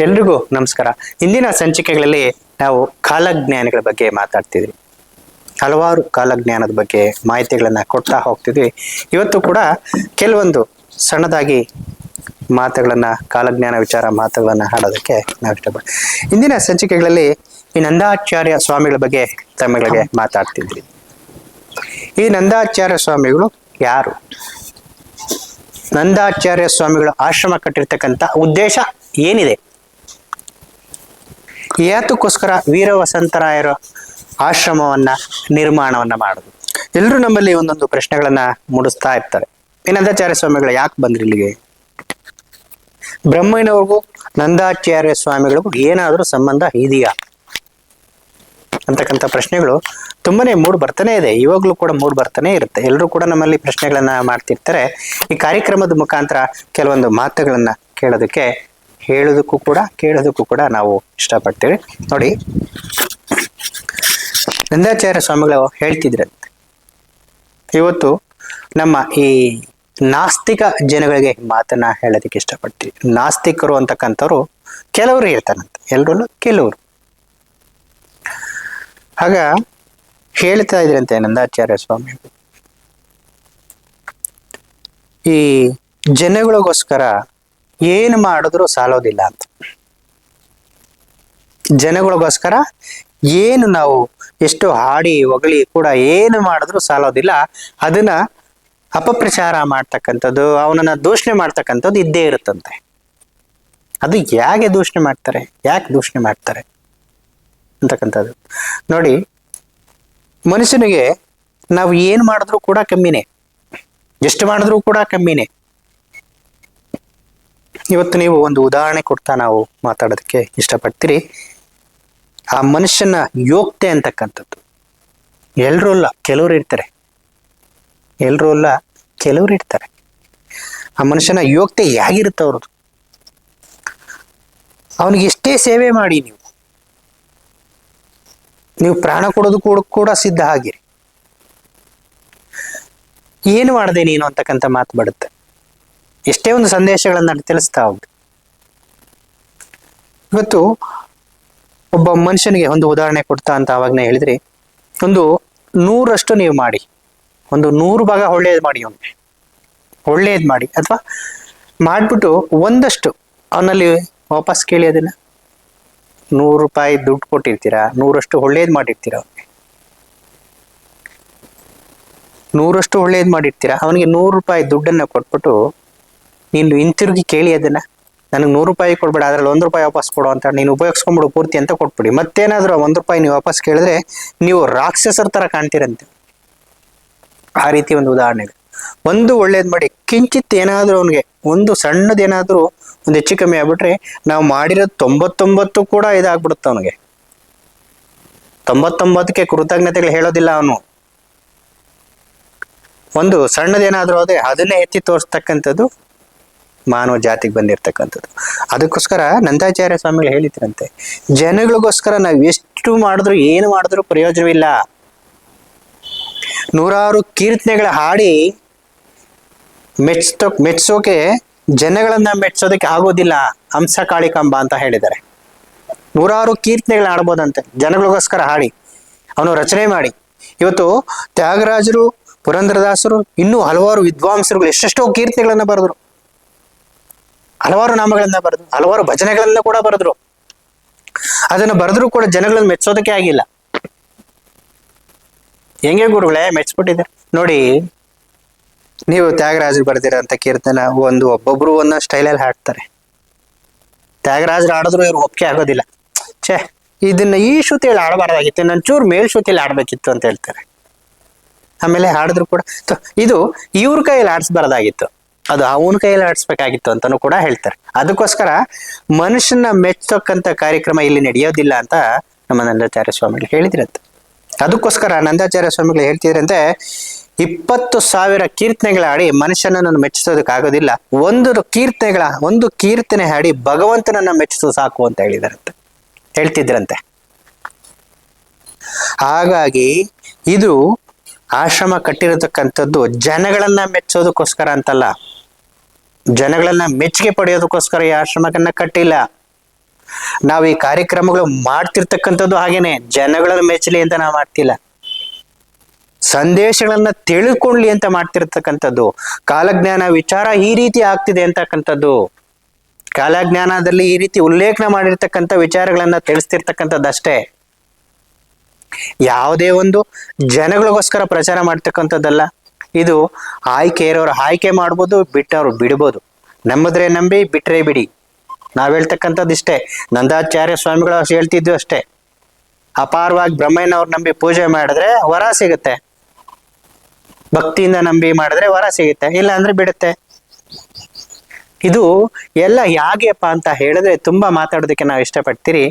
ಎಲ್ರಿಗೂ ನಮಸ್ಕಾರ. ಇಂದಿನ ಸಂಚಿಕೆಗಳಲ್ಲಿ ನಾವು ಕಾಲಜ್ಞಾನಿಗಳ ಬಗ್ಗೆ ಮಾತಾಡ್ತಿದ್ವಿ. ಹಲವಾರು ಕಾಲಜ್ಞಾನದ ಬಗ್ಗೆ ಮಾಹಿತಿಗಳನ್ನ ಕೊಡ್ತಾ ಹೋಗ್ತಿದ್ವಿ. ಇವತ್ತು ಕೂಡ ಕೆಲವೊಂದು ಸಣ್ಣದಾಗಿ ಮಾತುಗಳನ್ನ, ಕಾಲಜ್ಞಾನ ವಿಚಾರ ಮಾತುಗಳನ್ನ ಹಾಡೋದಕ್ಕೆ ನಾವು ಇಷ್ಟಪಡ್ತೀವಿ ಇಂದಿನ ಸಂಚಿಕೆಗಳಲ್ಲಿ ಈ ನಂದಾಚಾರ್ಯ ಸ್ವಾಮಿಗಳ ಬಗ್ಗೆ ತಮ್ಮಗಳಿಗೆ ಮಾತಾಡ್ತಿದ್ವಿ. ಈ ನಂದಾಚಾರ್ಯ ಸ್ವಾಮಿಗಳು ಯಾರು? ನಂದಾಚಾರ್ಯ ಸ್ವಾಮಿಗಳು ಆಶ್ರಮ ಕಟ್ಟಿರ್ತಕ್ಕಂಥ ಉದ್ದೇಶ ಏನಿದೆ? ಯಾತಕ್ಕೋಸ್ಕರ ವೀರ ವಸಂತರಾಯರ ಆಶ್ರಮವನ್ನ, ನಿರ್ಮಾಣವನ್ನ ಮಾಡುದು. ಎಲ್ಲರೂ ನಮ್ಮಲ್ಲಿ ಒಂದೊಂದು ಪ್ರಶ್ನೆಗಳನ್ನ ಮೂಡಿಸ್ತಾ ಇರ್ತಾರೆ. ಏನಂದಾಚಾರ್ಯ ಸ್ವಾಮಿಗಳು ಯಾಕೆ ಬಂದ್ರಿ ಇಲ್ಲಿಗೆ? ಬ್ರಹ್ಮಣ್ಣವ್ರಿಗೂ ನಂದಾಚಾರ್ಯ ಸ್ವಾಮಿಗಳಿಗೂ ಏನಾದರೂ ಸಂಬಂಧ ಇದೆಯಾ? ಅಂತಕ್ಕಂಥ ಪ್ರಶ್ನೆಗಳು ತುಂಬಾನೇ ಮೂಡ್ ಬರ್ತಾನೆ ಇದೆ. ಇವಾಗಲೂ ಕೂಡ ಮೂಡ್ ಬರ್ತಾನೆ ಇರುತ್ತೆ. ಎಲ್ಲರೂ ಕೂಡ ನಮ್ಮಲ್ಲಿ ಪ್ರಶ್ನೆಗಳನ್ನ ಮಾಡ್ತಿರ್ತಾರೆ. ಈ ಕಾರ್ಯಕ್ರಮದ ಮುಖಾಂತರ ಕೆಲವೊಂದು ಮಾತುಗಳನ್ನ ಕೇಳೋದಕ್ಕೆ ಹೇಳೋದಕ್ಕೂ ಕೂಡ, ಕೇಳೋದಕ್ಕೂ ಕೂಡ ನಾವು ಇಷ್ಟಪಡ್ತೀವಿ. ನೋಡಿ. ನಂದಾಚಾರ್ಯ ಸ್ವಾಮಿಗಳು ಹೇಳ್ತಿದ್ರೆ. ಇವತ್ತು ನಮ್ಮ ಈ ನಾಸ್ತಿಕ ಜನಗಳಿಗೆ ಮಾತನ್ನ ಹೇಳೋದಕ್ಕೆ ಇಷ್ಟಪಡ್ತೀವಿ. ನಾಸ್ತಿಕರು ಅಂತಕ್ಕಂಥವ್ರು ಕೆಲವರು ಇರ್ತಾರಂತೆ. ಎಲ್ಲರೂ ಕೆಲವರು. ಆಗ ಹೇಳ್ತಾ ಇದ್ರಂತೆ ನಂದಾಚಾರ್ಯ ಸ್ವಾಮಿ. ಈ ಜನಗಳಿಗೋಸ್ಕರ ಏನು ಮಾಡಿದ್ರು ಸಾಲೋದಿಲ್ಲ ಅಂತ. ಜನಗಳಿಗೋಸ್ಕರ ಏನು ನಾವು ಎಷ್ಟು ಹಾಡಿ ಹೊಗಳಿ ಕೂಡ ಏನು ಮಾಡಿದ್ರು ಸಾಲೋದಿಲ್ಲ. ಅದನ್ನ ಅಪಪ್ರಚಾರ ಮಾಡ್ತಕ್ಕಂಥದ್ದು, ಅವನನ್ನ ದೂಷಣೆ ಮಾಡ್ತಕ್ಕಂಥದ್ದು ಇದ್ದೇ ಇರುತ್ತಂತೆ. ಅದು ಯಾಕೆ ದೂಷಣೆ ಮಾಡ್ತಾರೆ, ಯಾಕೆ ದೂಷಣೆ ಮಾಡ್ತಾರೆ ಅಂತಕ್ಕಂಥದ್ದು. ನೋಡಿ, ಮನುಷ್ಯನಿಗೆ ನಾವು ಏನು ಮಾಡಿದ್ರು ಕೂಡ ಕಮ್ಮಿನೇ. ಎಷ್ಟು ಮಾಡಿದ್ರು ಕೂಡ ಕಮ್ಮಿನೇ. ಇವತ್ತು ನೀವು ಒಂದು ಉದಾಹರಣೆ ಕೊಡ್ತಾ ನಾವು ಮಾತಾಡೋದಕ್ಕೆ ಇಷ್ಟಪಡ್ತೀರಿ. ಆ ಮನುಷ್ಯನ ಯೋಗ್ಯತೆ ಅಂತಕ್ಕಂಥದ್ದು. ಎಲ್ಲರೂ ಅಲ್ಲ, ಕೆಲವರು ಇರ್ತಾರೆ. ಎಲ್ಲರೂ ಅಲ್ಲ, ಕೆಲವರು ಇರ್ತಾರೆ. ಆ ಮನುಷ್ಯನ ಯೋಗ್ಯತೆ ಹೇಗಿರುತ್ತೆ ಅವ್ರದ್ದು? ಅವನಿಗೆ ಎಷ್ಟೇ ಸೇವೆ ಮಾಡಿ ನೀವು. ನೀವು ಪ್ರಾಣ ಕೊಡೋದು ಕೂಡ ಕೂಡ ಸಿದ್ಧ ಆಗಿರಿ. ಏನು ಮಾಡಿದೆ ನೀನು ಅಂತಕ್ಕಂಥ ಮಾತು ಬರುತ್ತೆ. ಎಷ್ಟೇ ಒಂದು ಸಂದೇಶಗಳನ್ನ ತಿಳಿಸ್ತಾ ಹೋಗ್ತದೆ ಇವತ್ತು ಒಬ್ಬ ಮನುಷ್ಯನಿಗೆ ಒಂದು ಉದಾಹರಣೆ ಕೊಡ್ತಾ ಅಂತ ಅವಾಗನೇ ಹೇಳಿದ್ರಿ, ಒಂದು ನೂರಷ್ಟು ನೀವು ಮಾಡಿ, ಒಂದು ನೂರು ಭಾಗ ಒಳ್ಳೆಯದು ಮಾಡಿ ಅವನಿಗೆ. ಒಳ್ಳೆಯದು ಮಾಡಿ, ಅಥವಾ ಮಾಡಿಬಿಟ್ಟು ಒಂದಷ್ಟು ಅವನಲ್ಲಿ ವಾಪಸ್ ಕೇಳಿ ಅದನ್ನ. ನೂರು ರೂಪಾಯಿ ದುಡ್ಡು ಕೊಟ್ಟಿರ್ತೀರಾ, ನೂರಷ್ಟು ಒಳ್ಳೇದು ಮಾಡಿರ್ತೀರಾ ಅವನಿಗೆ. ನೂರಷ್ಟು ಒಳ್ಳೇದು ಮಾಡಿರ್ತೀರಾ, ಅವನಿಗೆ ನೂರು ರೂಪಾಯಿ ದುಡ್ಡನ್ನ ಕೊಟ್ಬಿಟ್ಟು ನೀನು ಹಿಂತಿರುಗಿ ಕೇಳಿ ಅದನ್ನ. ನನಗೆ ನೂರು ರೂಪಾಯಿ ಕೊಡ್ಬೇಡ, ಅದ್ರಲ್ಲಿ ಒಂದು ರೂಪಾಯಿ ವಾಪಸ್ ಕೊಡು ಅಂತ ನೀನು ಉಪಯೋಗಿಸ್ಕೊಂಡ್ಬಿಡು ಪೂರ್ತಿ ಅಂತ ಕೊಟ್ಬಿಡಿ. ಮತ್ತೇನಾದರೂ ಒಂದು ರೂಪಾಯಿ ನೀವು ವಾಪಸ್ ಕೇಳಿದ್ರೆ ನೀವು ರಾಕ್ಷಸರ ತರ ಕಾಣ್ತೀರಂತೆ. ಆ ರೀತಿ ಒಂದು ಉದಾಹರಣೆ ಇದೆ. ಒಂದು ಒಳ್ಳೇದು ಮಾಡಿ, ಕಿಂಚಿತ್ ಏನಾದರೂ ಅವನಿಗೆ ಒಂದು ಸಣ್ಣದೇನಾದರೂ ಒಂದು ಹೆಚ್ಚು ಕಮ್ಮಿ ಆಗ್ಬಿಟ್ರೆ ನಾವು ಮಾಡಿರೋ ತೊಂಬತ್ತೊಂಬತ್ತು ಕೂಡ ಇದಾಗ್ಬಿಡುತ್ತೆ ಅವನಿಗೆ. ತೊಂಬತ್ತೊಂಬತ್ತಕ್ಕೆ ಕೃತಜ್ಞತೆಗಳು ಹೇಳೋದಿಲ್ಲ ಅವನು. ಒಂದು ಸಣ್ಣದೇನಾದರೂ ಅದೇ ಅದನ್ನೇ ಎತ್ತಿ ತೋರಿಸ್ತಕ್ಕಂಥದ್ದು ಮಾನವ ಜಾತಿಗೆ ಬಂದಿರ್ತಕ್ಕಂಥದ್ದು. ಅದಕ್ಕೋಸ್ಕರ ನಂದಾಚಾರ್ಯ ಸ್ವಾಮಿಗಳು ಹೇಳಿದ್ರಂತೆ, ಜನಗಳಿಗೋಸ್ಕರ ನಾವು ಎಷ್ಟು ಮಾಡಿದ್ರು ಏನು ಮಾಡಿದ್ರು ಪ್ರಯೋಜನವಿಲ್ಲ. ನೂರಾರು ಕೀರ್ತನೆಗಳ ಹಾಡಿ ಮೆಚ್ಚ ಮೆಚ್ಚೋಕೆ ಜನಗಳನ್ನ ಮೆಚ್ಚೋದಕ್ಕೆ ಆಗೋದಿಲ್ಲ, ಹಂಸ ಕಾಳಿಕಾಂಬ ಅಂತ ಹೇಳಿದ್ದಾರೆ. ನೂರಾರು ಕೀರ್ತನೆಗಳನ್ನ ಆಡ್ಬೋದಂತೆ ಜನಗಳಿಗೋಸ್ಕರ ಹಾಡಿ, ಅವನು ರಚನೆ ಮಾಡಿ. ಇವತ್ತು ತ್ಯಾಗರಾಜರು, ಪುರಂದ್ರದಾಸರು, ಇನ್ನೂ ಹಲವಾರು ವಿದ್ವಾಂಸರುಗಳು ಎಷ್ಟೆಷ್ಟೋ ಕೀರ್ತನೆಗಳನ್ನ ಬರೆದ್ರು. ಹಲವಾರು ನಾಮಗಳನ್ನ ಬರೆದ್ರು, ಹಲವಾರು ಭಜನೆಗಳನ್ನ ಕೂಡ ಬರೆದ್ರು. ಅದನ್ನ ಬರೆದ್ರು ಕೂಡ ಜನಗಳನ್ನ ಮೆಚ್ಚೋದಕ್ಕೆ ಆಗಿಲ್ಲ. ಹೆಂಗೆ ಗುರುಗಳೇ ಮೆಚ್ಬಿಟ್ಟಿದೆ ನೋಡಿ, ನೀವು ತ್ಯಾಗರಾಜರು ಅಂತ ಕೀರ್ತನ ಒಂದು ಒಬ್ಬೊಬ್ರು ಒಂದೊಂದು ಸ್ಟೈಲಲ್ಲಿ ಹಾಡ್ತಾರೆ. ತ್ಯಾಗರಾಜರು ಆಡಿದ್ರು ಇವ್ರು ಒಪ್ಪಿಗೆ ಆಗೋದಿಲ್ಲ. ಛೇ, ಇದನ್ನ ಈ ಶ್ರುತಿಯಲ್ಲಿ ಆಡಬಾರ್ದಾಗಿತ್ತು ನನ್ನ ಚೂರು ಮೇಲ್ ಶ್ರುತಿಯಲ್ಲಿ ಆಡ್ಬೇಕಿತ್ತು ಅಂತ ಹೇಳ್ತಾರೆ. ಆಮೇಲೆ ಹಾಡಿದ್ರು ಕೂಡ ಇದು ಇವ್ರ ಕೈಯಲ್ಲಿ ಆಡಿಸ್ಬಾರ್ದಾಗಿತ್ತು ಅದು ಅವನ ಕೈಯಲ್ಲಿ ಆಡಿಸ್ಬೇಕಾಗಿತ್ತು ಅಂತಾನು ಕೂಡ ಹೇಳ್ತಾರೆ. ಅದಕ್ಕೋಸ್ಕರ ಮನುಷ್ಯನ ಮೆಚ್ಚತಕ್ಕಂಥ ಕಾರ್ಯಕ್ರಮ ಇಲ್ಲಿ ನಡೆಯೋದಿಲ್ಲ ಅಂತ ನಮ್ಮ ನಂದಾಚಾರ್ಯ ಸ್ವಾಮಿಗಳು ಹೇಳಿದ್ರಂತೆ. ಅದಕ್ಕೋಸ್ಕರ ನಂದಾಚಾರ್ಯ ಸ್ವಾಮಿಗಳು ಹೇಳ್ತಿದ್ರಂತೆ, ಇಪ್ಪತ್ತು ಸಾವಿರ ಕೀರ್ತನೆಗಳ ಹಾಡಿ ಮನುಷ್ಯನನ್ನು ಮೆಚ್ಚಿಸೋದಕ್ಕಾಗೋದಿಲ್ಲ ಒಂದು ಕೀರ್ತನೆಗಳ, ಒಂದು ಕೀರ್ತನೆ ಹಾಡಿ ಭಗವಂತನನ್ನ ಮೆಚ್ಚಿಸೋ ಸಾಕು ಅಂತ ಹೇಳಿದಾರಂತೆ. ಹೇಳ್ತಿದ್ರಂತೆ. ಹಾಗಾಗಿ ಇದು ಆಶ್ರಮ ಕಟ್ಟಿರತಕ್ಕಂಥದ್ದು ಜನಗಳನ್ನ ಮೆಚ್ಚೋದಕ್ಕೋಸ್ಕರ ಅಂತಲ್ಲ. ಜನಗಳನ್ನ ಮೆಚ್ಚುಗೆ ಪಡೆಯೋದಕ್ಕೋಸ್ಕರ ಈ ಆಶ್ರಮಗಳನ್ನ ಕಟ್ಟಿಲ್ಲ. ನಾವು ಈ ಕಾರ್ಯಕ್ರಮಗಳು ಮಾಡ್ತಿರ್ತಕ್ಕಂಥದ್ದು ಹಾಗೇನೆ ಜನಗಳನ್ನ ಮೆಚ್ಚಲಿ ಅಂತ ನಾವು ಮಾಡ್ತಿಲ್ಲ. ಸಂದೇಶಗಳನ್ನ ತಿಳ್ಕೊಳ್ಳಿ ಅಂತ ಮಾಡ್ತಿರ್ತಕ್ಕಂಥದ್ದು. ಕಾಲಜ್ಞಾನ ವಿಚಾರ ಈ ರೀತಿ ಆಗ್ತಿದೆ ಅಂತಕ್ಕಂಥದ್ದು. ಕಾಲಜ್ಞಾನದಲ್ಲಿ ಈ ರೀತಿ ಉಲ್ಲೇಖನ ಮಾಡಿರ್ತಕ್ಕಂಥ ವಿಚಾರಗಳನ್ನ ತಿಳಿಸ್ತಿರ್ತಕ್ಕಂಥದ್ದು ಅಷ್ಟೇ. ಯಾವುದೇ ಒಂದು ಜನಗಳಿಗೋಸ್ಕರ ಪ್ರಚಾರ ಮಾಡ್ತಕ್ಕಂಥದ್ದಲ್ಲ. ಇದು ಆಯ್ಕೆ ಇರೋರು ಆಯ್ಕೆ ಮಾಡ್ಬೋದು, ಬಿಟ್ಟವ್ರು ಬಿಡ್ಬೋದು. ನಂಬಿದ್ರೆ ನಂಬಿ, ಬಿಟ್ರೆ ಬಿಡಿ. ನಾವ್ ಹೇಳ್ತಕ್ಕಂಥದ್ದು ಇಷ್ಟೇ. ನಂದಾಚಾರ್ಯ ಸ್ವಾಮಿಗಳು ಹೇಳ್ತಿದ್ವಿ ಅಷ್ಟೇ. ಅಪಾರವಾಗಿ ಬ್ರಹ್ಮಯ್ಯನವ್ರು ನಂಬಿ ಪೂಜೆ ಮಾಡಿದ್ರೆ ವರ ಸಿಗುತ್ತೆ. ಭಕ್ತಿಯಿಂದ ನಂಬಿ ಮಾಡಿದ್ರೆ ವರ ಸಿಗುತ್ತೆ ಇಲ್ಲ ಅಂದ್ರೆ ಬಿಡುತ್ತೆ. ಇದು ಎಲ್ಲ ಹೇಗೆಪ್ಪ ಅಂತ ಹೇಳಿದ್ರೆ ತುಂಬಾ ಮಾತಾಡೋದಕ್ಕೆ ನಾವು ಇಷ್ಟಪಡ್ತೀರಿ.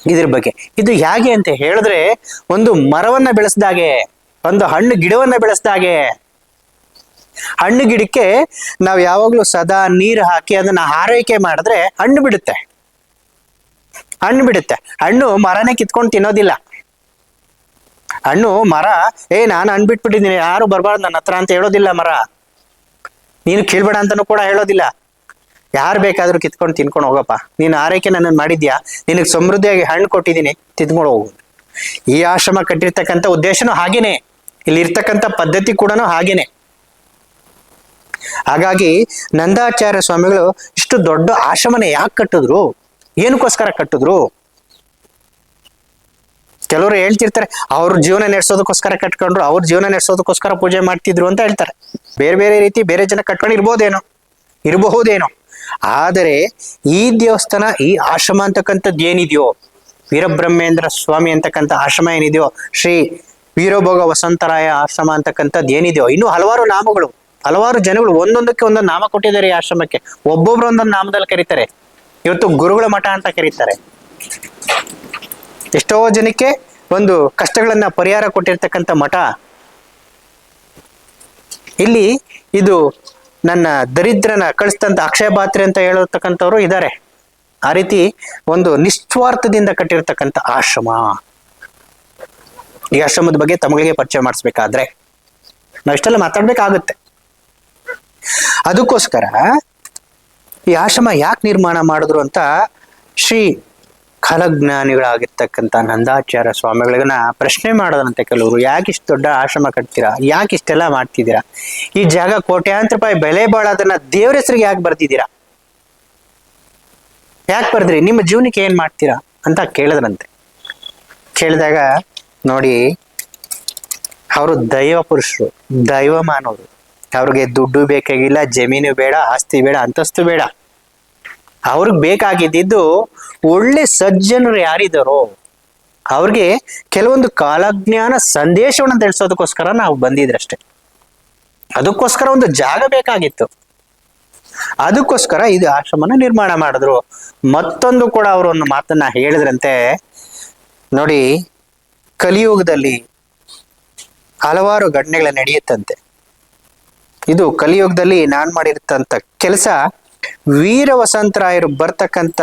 ಇದ್ರ ಬಗ್ಗೆ. ಇದು ಹೇಗೆ ಅಂತ ಹೇಳಿದ್ರೆ ಒಂದು ಮರವನ್ನ ಬೆಳೆಸ್ದಾಗೆ. ಒಂದು ಹಣ್ಣು ಗಿಡವನ್ನ ಬೆಳೆಸ್ದಾಗೆ ಹಣ್ಣು ಗಿಡಕ್ಕೆ ನಾವು ಯಾವಾಗ್ಲೂ ಸದಾ ನೀರು ಹಾಕಿ ಅದನ್ನ ಆರೈಕೆ ಮಾಡಿದ್ರೆ ಹಣ್ಣು ಬಿಡುತ್ತೆ. ಹಣ್ಣು ಬಿಡುತ್ತೆ. ಹಣ್ಣು ಮರನೇ ಕಿತ್ಕೊಂಡು ತಿನ್ನೋದಿಲ್ಲ. ಹಣ್ಣು, ಮರ, ಏ ನಾನು ಹಣ್ಣು ಬಿಟ್ಬಿಟ್ಟಿದ್ದೀನಿ, ಯಾರು ಬರಬಾರ್ದು ನನ್ನ ಹತ್ರ ಅಂತ ಹೇಳೋದಿಲ್ಲ ಮರ. ನೀನು ಕೇಳ್ಬೇಡ ಅಂತಾನು ಕೂಡ ಹೇಳೋದಿಲ್ಲ. ಯಾರು ಬೇಕಾದ್ರೂ ಕಿತ್ಕೊಂಡು ತಿನ್ಕೊಂಡು ಹೋಗಪ್ಪ. ನೀನು ಆರೈಕೆ ನನ್ನ ಮಾಡಿದ್ಯಾ? ನಿನಗೆ ಸಮೃದ್ಧಿಯಾಗಿ ಹಣ್ಣು ಕೊಟ್ಟಿದ್ದೀನಿ ತಿನ್ಕೊಂಡು ಹೋಗು. ಈ ಆಶ್ರಮ ಕಟ್ಟಿರ್ತಕ್ಕಂಥ ಉದ್ದೇಶನೂ ಹಾಗೇನೆ. ಇಲ್ಲಿ ಇರ್ತಕ್ಕಂಥ ಪದ್ಧತಿ ಕೂಡ ಹಾಗೇನೆ. ಹಾಗಾಗಿ ನಂದಾಚಾರ್ಯ ಸ್ವಾಮಿಗಳು ಇಷ್ಟು ದೊಡ್ಡ ಆಶ್ರಮನ ಯಾಕೆ ಕಟ್ಟಿದ್ರು? ಏನಕ್ಕೋಸ್ಕರ ಕಟ್ಟಿದ್ರು? ಕೆಲವರು ಹೇಳ್ತಿರ್ತಾರೆ, ಅವ್ರ ಜೀವನ ನಡೆಸೋದಕ್ಕೋಸ್ಕರ ಕಟ್ಕೊಂಡ್ರು, ಅವ್ರ ಜೀವನ ನಡೆಸೋದಕ್ಕೋಸ್ಕರ ಪೂಜೆ ಮಾಡ್ತಿದ್ರು ಅಂತ ಹೇಳ್ತಾರೆ. ಬೇರೆ ಬೇರೆ ರೀತಿ ಬೇರೆ ಜನ ಕಟ್ಕೊಂಡು ಇರ್ಬೋದೇನೋ ಇರಬಹುದೇನೋ? ಆದರೆ ಈ ದೇವಸ್ಥಾನ, ಈ ಆಶ್ರಮ ಅಂತಕ್ಕಂಥದ್ದು ಏನಿದೆಯೋ? ವೀರಬ್ರಹ್ಮೇಂದ್ರ ಸ್ವಾಮಿ ಅಂತಕ್ಕಂಥ ಆಶ್ರಮ ಏನಿದೆಯೋ? ಶ್ರೀ ವೀರಭೋಗ ವಸಂತರಾಯ ಆಶ್ರಮ ಅಂತಕ್ಕಂಥದ್ದು ಏನಿದೆಯೋ, ಇನ್ನೂ ಹಲವಾರು ನಾಮಗಳು, ಹಲವಾರು ಜನಗಳು ಒಂದೊಂದಕ್ಕೆ ಒಂದೊಂದು ನಾಮ ಕೊಟ್ಟಿದ್ದಾರೆ ಈ ಆಶ್ರಮಕ್ಕೆ. ಒಬ್ಬೊಬ್ರು ಒಂದೊಂದು ನಾಮದಲ್ಲಿ ಕರೀತಾರೆ. ಇವತ್ತು ಗುರುಗಳ ಮಠ ಅಂತ ಕರೀತಾರೆ. ಎಷ್ಟೋ ಜನಕ್ಕೆ ಒಂದು ಕಷ್ಟಗಳನ್ನ ಪರಿಹಾರ ಕೊಟ್ಟಿರ್ತಕ್ಕಂಥ ಮಠ. ಇಲ್ಲಿ ಇದು ನನ್ನ ದರಿದ್ರನ ಕಳಿಸ್ತಂತ ಅಕ್ಷಯ ಪಾತ್ರೆ ಅಂತ ಹೇಳತಕ್ಕಂಥವ್ರು ಇದ್ದಾರೆ. ಆ ರೀತಿ ಒಂದು ನಿಸ್ವಾರ್ಥದಿಂದ ಕಟ್ಟಿರ್ತಕ್ಕಂಥ ಆಶ್ರಮ. ಈ ಆಶ್ರಮದ ಬಗ್ಗೆ ತಮಗೆ ಪರಿಚಯ ಮಾಡಿಸ್ಬೇಕಾದ್ರೆ ನಾವು ಇಷ್ಟೆಲ್ಲ ಮಾತಾಡ್ಬೇಕಾಗುತ್ತೆ. ಅದಕ್ಕೋಸ್ಕರ ಈ ಆಶ್ರಮ ಯಾಕೆ ನಿರ್ಮಾಣ ಮಾಡಿದ್ರು ಅಂತ ಶ್ರೀ ಕಲಜ್ಞಾನಿಗಳಾಗಿರ್ತಕ್ಕಂಥ ನಂದಾಚಾರ್ಯ ಸ್ವಾಮಿಗಳಿಗನ್ನ ಪ್ರಶ್ನೆ ಮಾಡೋದಂತೆ ಕೆಲವರು, ಯಾಕೆ ಇಷ್ಟು ದೊಡ್ಡ ಆಶ್ರಮ ಕಟ್ತೀರಾ? ಯಾಕೆ ಇಷ್ಟೆಲ್ಲ ಮಾಡ್ತಿದ್ದೀರಾ? ಈ ಜಾಗ ಕೋಟ್ಯಾಂತರ ರೂಪಾಯಿ ಬೆಲೆ ಬಾಳೋದನ್ನ ದೇವ್ರ ಹೆಸರಿಗೆ ಯಾಕೆ ಬರ್ತಿದ್ದೀರಾ ಯಾಕೆ ಬರ್ದ್ರಿ? ನಿಮ್ಮ ಜೀವನಕ್ಕೆ ಏನ್ ಮಾಡ್ತೀರಾ ಅಂತ ಕೇಳಿದ್ರಂತೆ. ಕೇಳಿದಾಗ ನೋಡಿ, ಅವರು ದೈವ ಪುರುಷರು ದೈವ ಮಾನವರು ಅವ್ರಿಗೆ ದುಡ್ಡು ಬೇಕಾಗಿಲ್ಲ, ಜಮೀನು ಬೇಡ, ಆಸ್ತಿ ಬೇಡ, ಅಂತಸ್ತು ಬೇಡ. ಅವ್ರಿಗೆ ಬೇಕಾಗಿದ್ದಿದ್ದು ಒಳ್ಳೆ ಸಜ್ಜನರು ಯಾರಿದ್ದಾರೋ ಅವ್ರಿಗೆ ಕೆಲವೊಂದು ಕಾಲಜ್ಞಾನ ಸಂದೇಶವನ್ನು ತಿಳಿಸೋದಕ್ಕೋಸ್ಕರ ನಾವು ಬಂದಿದ್ರಷ್ಟೇ. ಅದಕ್ಕೋಸ್ಕರ ಒಂದು ಜಾಗ ಬೇಕಾಗಿತ್ತು. ಅದಕ್ಕೋಸ್ಕರ ಇದು ಆಶ್ರಮನ ನಿರ್ಮಾಣ ಮಾಡಿದ್ರು. ಮತ್ತೊಂದು ಕೂಡ ಅವರು ಒಂದು ಮಾತನ್ನ ಹೇಳಿದ್ರಂತೆ. ನೋಡಿ ಕಲಿಯುಗದಲ್ಲಿ ಹಲವಾರು ಘಟನೆಗಳ ನಡೆಯುತ್ತಂತೆ. ಇದು ಕಲಿಯುಗದಲ್ಲಿ ನಾನ್ ಮಾಡಿರ್ತಂತ ಕೆಲಸ ವೀರ ವಸಂತರಾಯರು ಬರ್ತಕ್ಕಂತ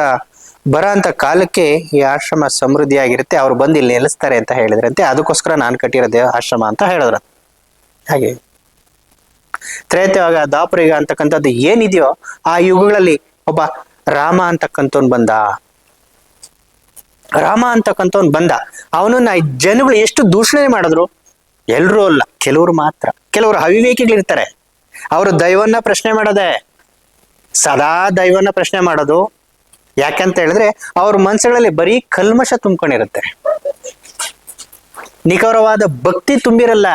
ಬರಂತ ಕಾಲಕ್ಕೆ ಈ ಆಶ್ರಮ ಸಮೃದ್ಧಿಯಾಗಿರುತ್ತೆ. ಅವ್ರು ಬಂದು ಇಲ್ಲಿ ನೆಲೆಸ್ತಾರೆ ಅಂತ ಹೇಳಿದ್ರಂತೆ. ಅದಕ್ಕೋಸ್ಕರ ನಾನು ಕಟ್ಟಿರೋದೇ ಆಶ್ರಮ ಅಂತ ಹೇಳಿದ್ರ. ಹಾಗೆ. ತ್ರೇತವಾಗ ದಾಪುರಿಗ ಅಂತಕ್ಕಂಥದ್ದು ಏನಿದೆಯೋ ಆ ಯುಗಗಳಲ್ಲಿ ಒಬ್ಬ ರಾಮ ಅಂತಕ್ಕಂಥವ್ನು ಬಂದ. ರಾಮ ಅಂತಕ್ಕಂಥವ್ನು ಬಂದ. ಅವನನ್ನ ಜನಗಳು ಎಷ್ಟು ದೂಷಣೆ ಮಾಡಿದ್ರು? ಎಲ್ರೂ ಅಲ್ಲ, ಕೆಲವರು ಮಾತ್ರ. ಕೆಲವರು ಅವಿವೇಕಿಗಳಿರ್ತಾರೆ. ಅವರು ದೈವನ್ನ ಪ್ರಶ್ನೆ ಮಾಡೋದೆ, ಸದಾ ದೈವನ್ನ ಪ್ರಶ್ನೆ ಮಾಡೋದು. ಯಾಕಂತ ಹೇಳಿದ್ರೆ, ಅವ್ರ ಮನಸ್ಸುಗಳಲ್ಲಿ ಬರೀ ಕಲ್ಮಶ ತುಂಬ್ಕೊಂಡಿರುತ್ತೆ. ನಿಖರವಾದ ಭಕ್ತಿ ತುಂಬಿರಲ್ಲ.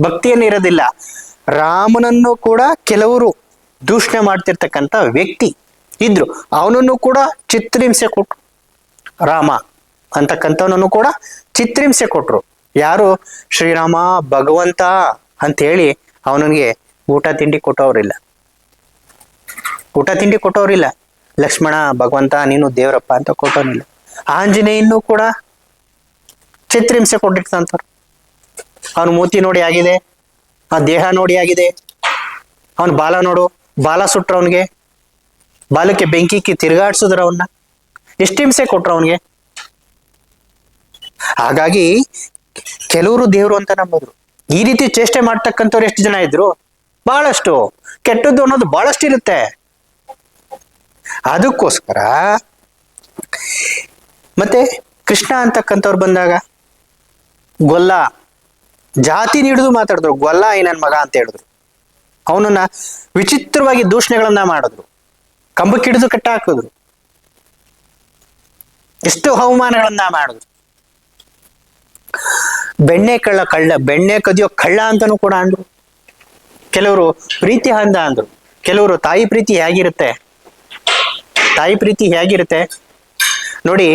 ಭಕ್ತಿಯನ್ನು ಇರೋದಿಲ್ಲ. ರಾಮನನ್ನು ಕೂಡ ಕೆಲವರು ದೂಷಣೆ ಮಾಡ್ತಿರ್ತಕ್ಕಂಥ ವ್ಯಕ್ತಿ ಇದ್ರು. ಅವನನ್ನು ಕೂಡ ಚಿತ್ರಹಿಂಸೆ ಕೊಟ್ರು ರಾಮ ಅಂತಕ್ಕಂಥವನನ್ನು ಕೂಡ ಚಿತ್ರಿಂಸೆ ಕೊಟ್ರು. ಯಾರು? ಶ್ರೀರಾಮ, ಭಗವಂತ ಅಂತ ಹೇಳಿ ಅವನಿಗೆ ಊಟ ತಿಂಡಿ ಕೊಟ್ಟವ್ರಿಲ್ಲ. ಊಟ ತಿಂಡಿ ಕೊಟ್ಟವ್ರಿಲ್ಲ. ಲಕ್ಷ್ಮಣ, ಭಗವಂತ, ನೀನು ದೇವರಪ್ಪ ಅಂತ ಕೊಟ್ಟವನಿಲ್ಲ. ಆಂಜನೇಯನ್ನು ಕೂಡ ಚಿತ್ರಿಂಸೆ ಕೊಟ್ಟಿರ್ತಂಥವ್ರು ಅವನ ಮೂತಿ ನೋಡಿ ಆಗಿದೆ, ಆ ದೇಹ ನೋಡಿ ಆಗಿದೆ. ಅವನ ಬಾಲ ನೋಡು, ಬಾಲ ಸುಟ್ರ ಅವನಿಗೆ. ಬಾಲಕ್ಕೆ ಬೆಂಕಿ ತಿರುಗಾಡ್ಸಿದ್ರು ಅವನ್ನ. ಎಷ್ಟು ಹಿಂಸೆ ಕೊಟ್ರು ಅವನಿಗೆ? ಹಾಗಾಗಿ ಕೆಲವರು ದೇವರು ಅಂತ ನಂಬಿದ್ರು ಈ ರೀತಿ ಚೇಷ್ಟೆ ಮಾಡ್ತಕ್ಕಂಥವ್ರು ಎಷ್ಟು ಜನ ಇದ್ರು? ಬಹಳಷ್ಟು. ಕೆಟ್ಟದ್ದು ಅನ್ನೋದು ಬಹಳಷ್ಟು ಇರುತ್ತೆ. ಅದಕ್ಕೋಸ್ಕರ ಮತ್ತೆ ಕೃಷ್ಣ ಅಂತಕ್ಕಂಥವ್ರು ಬಂದಾಗ, ಗೊಲ್ಲ. ಜಾತಿ ನೀಡಿದು ಮಾತಾಡಿದ್ರು. ಗೊಲ್ಲ ಈ ನನ್ನ ಮಗ ಅಂತ ಹೇಳಿದ್ರು. ಅವನನ್ನ ವಿಚಿತ್ರವಾಗಿ ದೂಷಣೆಗಳನ್ನ ಮಾಡಿದ್ರು. ಕಂಬಕ್ಕಿಡಿದು ಕಟ್ಟ ಹಾಕಿದ್ರು ಎಷ್ಟು ಅವಮಾನಗಳನ್ನ ಮಾಡಿದ್ರು ಬೆಣ್ಣೆ ಕಳ್ಳ ಕಳ್ಳ, ಬೆಣ್ಣೆ ಕದಿಯೋ ಕಳ್ಳ ಅಂತಾನೂ ಕೂಡ ಅಂದ್ರು. ಕೆಲವರು ಪ್ರೀತಿ ಅಂದ ಅಂದ್ರು. ಕೆಲವರು ತಾಯಿ ಪ್ರೀತಿ ಹೇಗಿರುತ್ತೆ? ತಾಯಿ ಪ್ರೀತಿ ಹೇಗಿರುತ್ತೆ? ನೋಡಿ,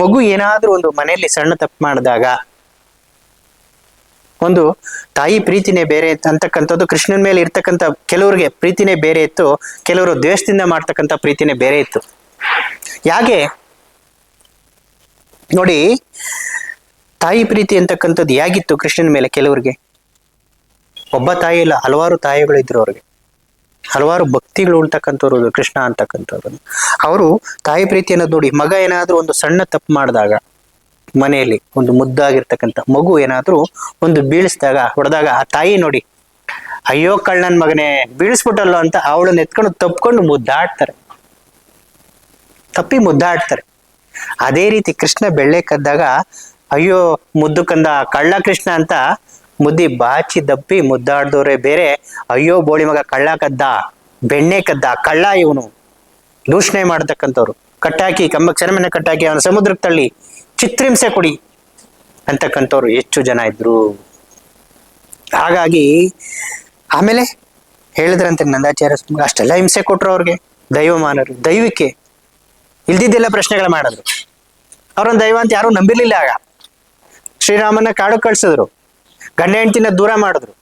ಮಗು ಏನಾದ್ರೂ ಒಂದು ಮನೆಯಲ್ಲಿ ಸಣ್ಣ ತಪ್ಪು ಮಾಡಿದಾಗ, ಒಂದು ತಾಯಿ ಪ್ರೀತಿನೇ ಬೇರೆ ಅಂತಕ್ಕಂಥದ್ದು ಕೃಷ್ಣನ ಮೇಲೆ ಇರ್ತಕ್ಕಂಥ ಕೆಲವ್ರಿಗೆ ಪ್ರೀತಿನೇ ಬೇರೆ ಇತ್ತು, ಕೆಲವರು ದ್ವೇಷದಿಂದ ಮಾಡ್ತಕ್ಕಂಥ ಪ್ರೀತಿನೇ ಬೇರೆ ಇತ್ತು. ಯಾಕೆ? ನೋಡಿ, ತಾಯಿ ಪ್ರೀತಿ ಅಂತಕ್ಕಂಥದ್ದು ಹೇಗಿತ್ತು ಕೃಷ್ಣನ ಮೇಲೆ ಕೆಲವರಿಗೆ? ಒಬ್ಬ ತಾಯಿ ಇಲ್ಲ, ಹಲವಾರು ತಾಯಿಗಳಿದ್ರು ಅವ್ರಿಗೆ. ಹಲವಾರು ಭಕ್ತಿಗಳು ಉಳ್ತಕ್ಕಂಥವ್ರು ಕೃಷ್ಣ ಅಂತಕ್ಕಂಥವ್ರು. ಅವರು ತಾಯಿ ಪ್ರೀತಿ ಅನ್ನೋದು ನೋಡಿ, ಮಗ ಏನಾದರೂ ಒಂದು ಸಣ್ಣ ತಪ್ಪು ಮಾಡಿದಾಗ, ಮನೆಯಲ್ಲಿ ಒಂದು ಮುದ್ದಾಗಿರ್ತಕ್ಕಂಥ ಮಗು ಏನಾದ್ರೂ ಒಂದು ಬೀಳಿಸಿದಾಗ, ಹೊಡೆದಾಗ ಆ ತಾಯಿ ನೋಡಿ, ಅಯ್ಯೋ ಕಳ್ಳನ್ ಮಗನೇ, ಬೀಳಿಸ್ಬಿಟ್ಟಲ್ಲೋ ಅಂತ ಅವಳನ್ನ ಎತ್ಕೊಂಡು ತಪ್ಕೊಂಡು ಮುದ್ದಾಡ್ತಾರೆ. ತಪ್ಪಿ ಮುದ್ದಾಡ್ತಾರೆ. ಅದೇ ರೀತಿ ಕೃಷ್ಣ ಬೆಳ್ಳೆ ಕದ್ದಾಗ, ಅಯ್ಯೋ, ಮುದ್ದು ಕಂದ ಕಳ್ಳ ಕೃಷ್ಣ ಅಂತ ಮುದ್ದಿ ಬಾಚಿ ದಪ್ಪಿ ಮುದ್ದಾಡ್ದವ್ರೆ ಬೇರೆ, ಅಯ್ಯೋ, ಬೋಳಿ ಮಗ ಕಳ್ಳ ಕದ್ದ, ಬೆಣ್ಣೆ ಕದ್ದ, ಕಳ್ಳ ಇವನು. ದೂಷಣೆ ಮಾಡತಕ್ಕಂಥವ್ರು. ಕಟ್ಟಾಕಿ ಕಂಬ ಸೆರಮನೆ ಕಟ್ಟಾಕಿ ಅವನ ಸಮುದ್ರಕ್ಕೆ ತಳ್ಳಿ ಚಿತ್ರಿಂಸೆ ಕೊಡಿ ಅಂತಕ್ಕಂಥವ್ರು ಹೆಚ್ಚು ಜನ ಇದ್ರು. ಹಾಗಾಗಿ, ಆಮೇಲೆ ಹೇಳಿದ್ರಂತೆ ನಂದಾಚಾರ್ಯ, ಅಷ್ಟೆಲ್ಲ ಹಿಂಸೆ ಕೊಟ್ರು ಅವ್ರಿಗೆ, ದೈವಮಾನರು ದೈವಕ್ಕೆ ಇಲ್ದಿದ್ದೆಲ್ಲ ಪ್ರಶ್ನೆಗಳು ಮಾಡಿದ್ರು. ಅವ್ರೊಂದು ದೈವ ಅಂತ ಯಾರು ನಂಬಿರ್ಲಿಲ್ಲ ಆಗ. ಶ್ರೀರಾಮನ ಕಾಡು ಕಳ್ಸಿದ್ರು. ಗಂಡ ಹೆಂಡತಿನ ದೂರ ಮಾಡಿದ್ರು.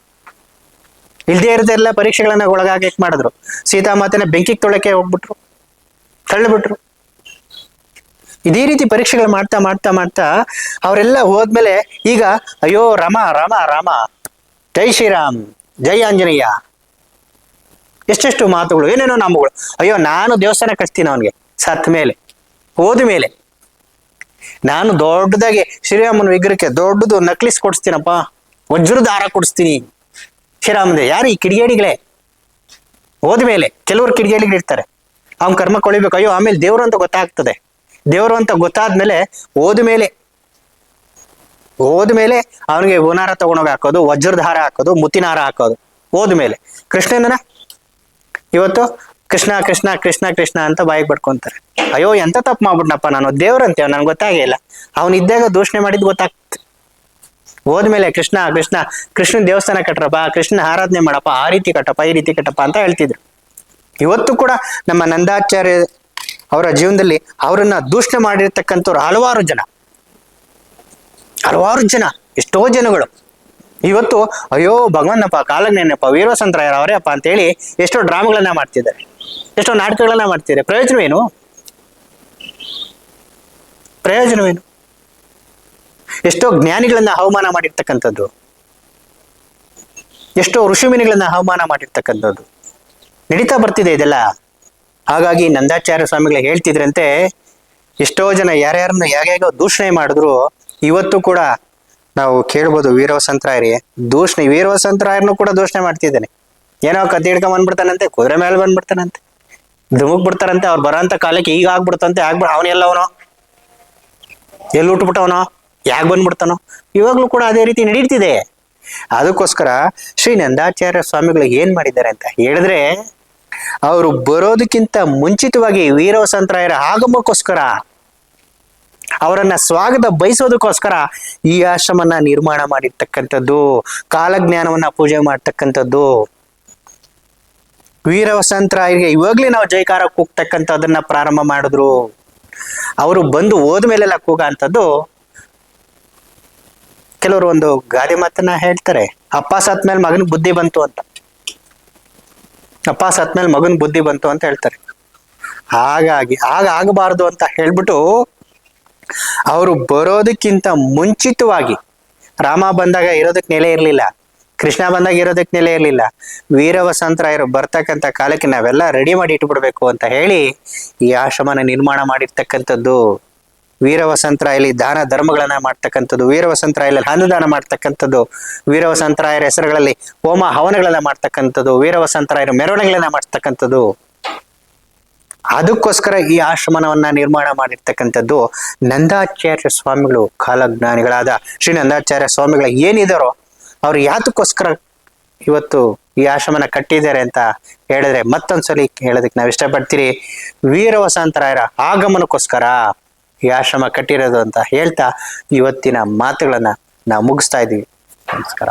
ಇಲ್ದೇ ಇರದೆಲ್ಲ ಪರೀಕ್ಷೆಗಳನ್ನ ಒಳಗಾಗಕ್ಕೆ ಮಾಡಿದ್ರು. ಸೀತಾಮಾತನ ಬೆಂಕಿಗೆ ತೊಳಕ್ಕೆ ಹೋಗ್ಬಿಟ್ರು. ತಳ್ಳಿಬಿಟ್ರು. ಇದೇ ರೀತಿ ಪರೀಕ್ಷೆಗಳು ಮಾಡ್ತಾ ಮಾಡ್ತಾ ಮಾಡ್ತಾ ಅವರೆಲ್ಲ ಹೋದ್ಮೇಲೆ ಈಗ, ಅಯ್ಯೋ, ರಾಮ ರಾಮ ರಾಮ. ಜೈ ಶ್ರೀರಾಮ್, ಜೈ ಆಂಜನೇಯ. ಎಷ್ಟೆಷ್ಟು ಮಾತುಗಳು, ಏನೇನೋ ನಾಮಗಳು. ಅಯ್ಯೋ, ನಾನು ದೇವಸ್ಥಾನ ಕಟ್ತೀನಿ ಅವನಿಗೆ. ಸತ್ ಮೇಲೆ, ಹೋದ ಮೇಲೆ. ನಾನು ದೊಡ್ಡದಾಗಿ ಶ್ರೀರಾಮನ ವಿಗ್ರಹಕ್ಕೆ ದೊಡ್ಡದು ನಕ್ಲಿಸ್ ಕೊಡಿಸ್ತೀನಪ್ಪ, ವಜ್ರದ ಹಾರ ಕೊಡಿಸ್ತೀನಿ. ಶ್ರೀರಾಮದೇ, ಯಾರು ಈ ಕಿಡಿಗೇಡಿಗಳೇ? ಹೋದ್ಮೇಲೆ ಕೆಲವರು ಕಿಡಿಗೇಡಿಗಳು ಇರ್ತಾರೆ. ಅವ್ನ ಕರ್ಮ ಕೊಳಿಬೇಕು. ಅಯ್ಯೋ, ಆಮೇಲೆ ದೇವರು ಅಂತ ಗೊತ್ತಾಗ್ತದೆ. ದೇವರು ಅಂತ ಗೊತ್ತಾದ್ಮೇಲೆ ಹೋದ್ಮೇಲೆ ಹೋದ್ಮೇಲೆ ಅವನಿಗೆ ಓನಾರ ತಗೊಂಡೋಗಿ ಹಾಕೋದು, ವಜ್ರದ ಹಾರ ಹಾಕೋದು, ಮುತ್ತಿನ ಹಾರ ಹಾಕೋದು ಹೋದ್ಮೇಲೆ ಕೃಷ್ಣನ ಇವತ್ತು ಕೃಷ್ಣ ಕೃಷ್ಣ ಕೃಷ್ಣ ಕೃಷ್ಣ ಅಂತ ಬಾಯಿಗೆ ಬಡ್ಕೊಂತಾರೆ ಅಯ್ಯೋ, ಎಂತ ತಪ್ಪು ಮಾಡ್ಬಿಡ್ನಪ್ಪ ನಾನು ದೇವ್ರಂತೇವ ನನ್ಗೆ ಗೊತ್ತಾಗೇ ಇಲ್ಲ. ಅವ್ನ ಇದ್ದಾಗ ದೂಷಣೆ ಮಾಡಿದ್ ಗೊತ್ತಾಗ್ತ ಹೋದ್ಮೇಲೆ ಕೃಷ್ಣ ಕೃಷ್ಣ ಕೃಷ್ಣ ದೇವಸ್ಥಾನ ಕಟ್ರಪ್ಪ ಕೃಷ್ಣ ಆರಾಧನೆ ಮಾಡಪ್ಪ, ಆ ರೀತಿ ಕಟ್ಟಪ್ಪ, ಈ ರೀತಿ ಕಟ್ಟಪ್ಪ ಅಂತ ಹೇಳ್ತಿದ್ರು. ಇವತ್ತು ಕೂಡ ನಮ್ಮ ನಂದಾಚಾರ್ಯ ಅವರ ಜೀವನದಲ್ಲಿ ಅವರನ್ನ ದೂಷಣೆ ಮಾಡಿರ್ತಕ್ಕಂಥವ್ರು ಹಲವಾರು ಜನ. ಹಲವಾರು ಜನ, ಎಷ್ಟೋ ಜನಗಳು. ಇವತ್ತು, ಅಯ್ಯೋ ಭಗವನ್ನಪ್ಪ ಕಾಲಜ್ಞಾನಪ್ಪ ವೀರವಸಂತರಾಯರ ಅವರೇ ಅಪ್ಪ ಅಂತೇಳಿ ಎಷ್ಟೋ ಡ್ರಾಮಾಗಳನ್ನ ಮಾಡ್ತಿದ್ದಾರೆ. ಎಷ್ಟೋ ನಾಟಕಗಳನ್ನ ಮಾಡ್ತೀರಾ? ಪ್ರಯೋಜನವೇನು? ಪ್ರಯೋಜನವೇನು? ಎಷ್ಟೋ ಜ್ಞಾನಿಗಳನ್ನ ಅವಮಾನ ಮಾಡಿರ್ತಕ್ಕಂಥದ್ದು. ಎಷ್ಟೋ ಋಷಿಮಿನಿಗಳನ್ನ ಅವಮಾನ ಮಾಡಿರ್ತಕ್ಕಂಥದ್ದು. ನಡೀತಾ ಬರ್ತಿದೆ ಇದೆಲ್ಲ. ಹಾಗಾಗಿ ನಂದಾಚಾರ್ಯ ಸ್ವಾಮಿಗಳು ಹೇಳ್ತಿದ್ರಂತೆ, ಎಷ್ಟೋ ಜನ ಯಾರ್ಯಾರನ್ನ ಯಾರ್ಯಾಗೋ ದೂಷಣೆ ಮಾಡಿದ್ರು, ಇವತ್ತು ಕೂಡ ನಾವು ಕೇಳ್ಬೋದು ವೀರವಸಂತರಾಯರಿಗೆ. ದೂಷಣೆ ವೀರವಸಂತರಾಯರ್ನು ಕೂಡ ದೂಷಣೆ ಮಾಡ್ತಿದ್ದಾನೆ. ಏನೋ ಕತ್ತಿ ಹಿಡ್ಕೊಂಡ್ ಬಂದ್ಬಿಡ್ತಾನಂತೆ, ಕುದುರೆ ಮೇಲೆ ಬಂದ್ಬಿಡ್ತಾನಂತೆ. ಧುಮುಕ್ ಬಿಡ್ತಾರಂತೆ, ಅವ್ರು ಬರೋಂಥ ಕಾಲಕ್ಕೆ ಈಗ ಆಗ್ಬಿಡ್ತಂತೆ, ಆಗ್ಬಿಡ, ಅವನೆಲ್ಲ ಅವನು. ಎಲ್ಲಿ ಹುಟ್ಬಿಟ್ಟವನೋ, ಯಾಕೆ ಬಂದ್ಬಿಡ್ತಾನೋ. ಇವಾಗ್ಲೂ ಕೂಡ ಅದೇ ರೀತಿ ನಡೀತಿದೆ. ಅದಕ್ಕೋಸ್ಕರ ಶ್ರೀ ನಂದಾಚಾರ್ಯ ಸ್ವಾಮಿಗಳು ಏನ್ ಮಾಡಿದ್ದಾರೆ ಅಂತ ಹೇಳಿದ್ರೆ, ಅವರು ಬರೋದಕ್ಕಿಂತ ಮುಂಚಿತವಾಗಿ ವೀರವಸಂತರಾಯರ ಆಗಮಕ್ಕೋಸ್ಕರ, ಅವರನ್ನ ಸ್ವಾಗತ ಬಯಸೋದಕ್ಕೋಸ್ಕರ ಈ ಆಶ್ರಮನ ನಿರ್ಮಾಣ ಮಾಡಿರ್ತಕ್ಕಂಥದ್ದು, ಕಾಲಜ್ಞಾನವನ್ನ ಪೂಜೆ ಮಾಡ್ತಕ್ಕಂಥದ್ದು. ವೀರವಸಂತರಾಯರಿಗೆ ಇವಾಗ್ಲೇ ನಾವು ಜೈಕಾರ ಕೂಗ್ತಕ್ಕಂಥದ್ದನ್ನ ಪ್ರಾರಂಭ ಮಾಡಿದ್ರು. ಅವರು ಬಂದು ಹೋದ್ಮೇಲೆಲ್ಲ ಕೂಗ ಅಂತದ್ದು ಕೆಲವರು ಒಂದು ಗಾದೆ ಮಾತನ್ನ ಹೇಳ್ತಾರೆ. ಅಪ್ಪ ಸತ್ಮೇಲೆ ಮಗನ ಬುದ್ಧಿ ಬಂತು ಅಂತ. ಅಪ್ಪ ಸತ್ಮೇಲೆ ಮಗನ ಬುದ್ಧಿ ಬಂತು ಅಂತ ಹೇಳ್ತಾರೆ. ಹಾಗಾಗಿ, ಆಗ ಆಗಬಾರ್ದು ಅಂತ ಹೇಳ್ಬಿಟ್ಟು ಅವರು ಬರೋದಕ್ಕಿಂತ ಮುಂಚಿತವಾಗಿ ರಾಮ ಬಂದಾಗ ಇರೋದಕ್ಕೆ ನೆಲೆ ಇರಲಿಲ್ಲ. ಕೃಷ್ಣ ಬಂದಾಗ ಇರೋದಕ್ಕೆ ನೆಲೆ ಇರಲಿಲ್ಲ. ವೀರವಸಂತರಾಯರು ಬರ್ತಕ್ಕಂಥ ಕಾಲಕ್ಕೆ ನಾವೆಲ್ಲ ರೆಡಿ ಮಾಡಿ ಇಟ್ಬಿಡ್ಬೇಕು ಅಂತ ಹೇಳಿ ಈ ಆಶ್ರಮನ ನಿರ್ಮಾಣ ಮಾಡಿರ್ತಕ್ಕಂಥದ್ದು ವೀರವಸಂತರಾಯಲಿ ದಾನ ಧರ್ಮಗಳನ್ನ ಮಾಡ್ತಕ್ಕಂಥದ್ದು ವೀರವಸಂತರಾಯಲಿ ಅನುದಾನ ಮಾಡ್ತಕ್ಕಂಥದ್ದು, ವೀರವಸಂತರಾಯರ ಹೆಸರುಗಳಲ್ಲಿ ಹೋಮ ಹವನಗಳನ್ನ ಮಾಡ್ತಕ್ಕಂಥದ್ದು, ವೀರವಸಂತರಾಯರ ಮೆರವಣಿಗೆಗಳನ್ನ ಮಾಡ್ತಕ್ಕಂಥದ್ದು. ಅದಕ್ಕೋಸ್ಕರ ಈ ಆಶ್ರಮವನ್ನ ನಿರ್ಮಾಣ ಮಾಡಿರ್ತಕ್ಕಂಥದ್ದು ನಂದಾಚಾರ್ಯ ಸ್ವಾಮಿಗಳು ಕಾಲಜ್ಞಾನಿಗಳಾದ ಶ್ರೀ ನಂದಾಚಾರ್ಯ ಸ್ವಾಮಿಗಳ ಏನಿದಾರೋ ಅವ್ರು ಯಾತಕ್ಕೋಸ್ಕರ ಇವತ್ತು ಈ ಆಶ್ರಮನ ಕಟ್ಟಿದ್ದಾರೆ ಅಂತ ಹೇಳಿದ್ರೆ ಮತ್ತೊಂದ್ಸಲಿ ಹೇಳೋದಕ್ಕೆ ನಾವು ಇಷ್ಟಪಡ್ತೀರಿ. ವೀರ ವಸಂತರಾಯರ ಆಗಮನಕ್ಕೋಸ್ಕರ ಈ ಆಶ್ರಮ ಕಟ್ಟಿರೋದು ಅಂತ ಹೇಳ್ತಾ ಇವತ್ತಿನ ಮಾತುಗಳನ್ನ ನಾವು ಮುಗಿಸ್ತಾ ಇದ್ದೀವಿ. ನಮಸ್ಕಾರ.